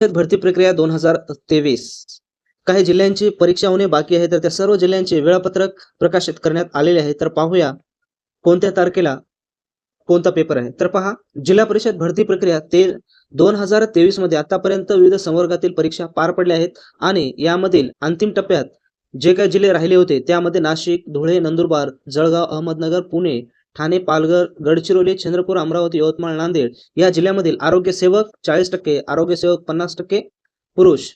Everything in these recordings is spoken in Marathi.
भरती प्रक्रिया दोन हजार तेवीस. काही जिल्ह्यांची परीक्षा होणे बाकी आहे तर त्या सर्व जिल्ह्यांचे वेळापत्रक प्रकाशित करण्यात आलेले आहे. तर पाहूया कोणत्या तारखेला कोणता पेपर आहे. तर पहा जिल्हा परिषद भरती प्रक्रिया ते दोन हजार तेवीसमध्ये आतापर्यंत विविध संवर्गातील परीक्षा पार पडल्या आहेत आणि यामधील अंतिम टप्प्यात जे काही जिल्हे राहिले होते त्यामध्ये नाशिक धुळे नंदुरबार जळगाव अहमदनगर पुणे ठाणे पालघर गडचिरोली चंद्रपूर अमरावती यवतमाळ नांदेड या जिल्ह्यामधील आरोग्य सेवक चाळीस टक्के आरोग्य सेवक पन्नास टक्के पुरुष.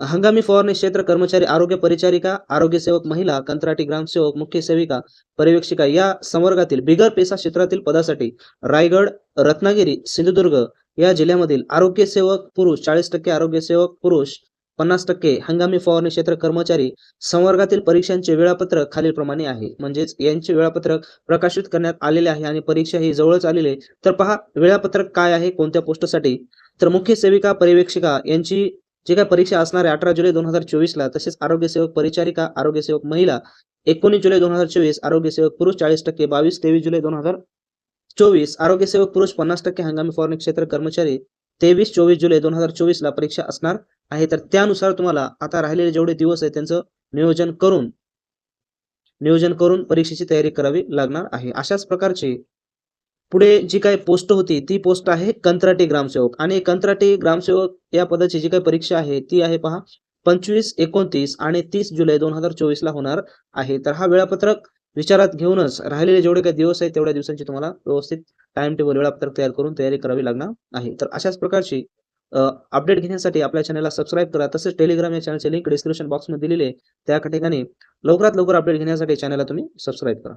हंगामी फवारणी क्षेत्र कर्मचारी आरोग्य परिचारिका आरोग्य सेवक महिला कंत्राटी ग्रामसेवक मुख्य सेविका पर्यवेक्षिका या संवर्गातील बिगर पेसा क्षेत्रातील पदासाठी रायगड रत्नागिरी सिंधुदुर्ग या जिल्ह्यामधील आरोग्य सेवक पुरुष चाळीस टक्के आरोग्य सेवक पुरुष पन्नास टक्के हंगामी फवारणी क्षेत्र कर्मचारी संवर्गातील परीक्षांचे वेळापत्रक खालीलप्रमाणे आहे. म्हणजेच यांचे वेळापत्रक प्रकाशित करण्यात आलेले आहे आणि परीक्षा ही जवळच आलेली तर पहा वेळापत्रक काय आहे कोणत्या पोस्टसाठी? तर मुख्य सेविका पर्यवेक्षिका यांची जे काही परीक्षा असणार आहे अठरा जुलै दोन हजार चोवीस ला तसेच आरोग्य सेवक परिचारिका आरोग्य सेवक महिला एकोणीस जुलै दोन हजार चोवीस आरोग्य सेवक पुरुष चाळीस टक्के बावीस तेवीस जुलै दोन हजार चोवीस आरोग्य सेवक पुरुष पन्नास टक्के हंगामी फवारणी क्षेत्र कर्मचारी तेवीस चोवीस जुलै दोन हजार चोवीस ला परीक्षा असणार. आहे तर त्यानुसार तुम्हाला आता राहिलेले जेवढे दिवस आहे त्यांचं नियोजन करून नियोजन करून परीक्षेची तयारी करावी लागणार आहे. अशाच प्रकारची पुढे जी काही पोस्ट होती ती पोस्ट आहे कंत्राटी ग्रामसेवक. आणि कंत्राटी ग्रामसेवक या पदाची जी काही परीक्षा आहे ती आहे पहा पंचवीस एकोणतीस आणि तीस जुलै दोन हजार चोवीसला होणार आहे. तर हा वेळापत्रक विचारात घेऊनच राहिलेले जेवढे काही दिवस आहेत तेवढ्या दिवसांची तुम्हाला व्यवस्थित टाइम टेबल वेळापत्रक तयार करून तयारी करावी लागणार आहे. तर अशाच प्रकारची अपडेट घेण्यासाठी आपल्या चॅनलला सबस्क्राईब करा. तसेच टेलिग्राम या चॅनलचे लिंक डिस्क्रिप्शन बॉक्समध्ये दिलेले आहे. त्या ठिकाणी लवकरात लवकर अपडेट घेण्यासाठी चॅनलला तुम्ही सबस्क्राईब करा.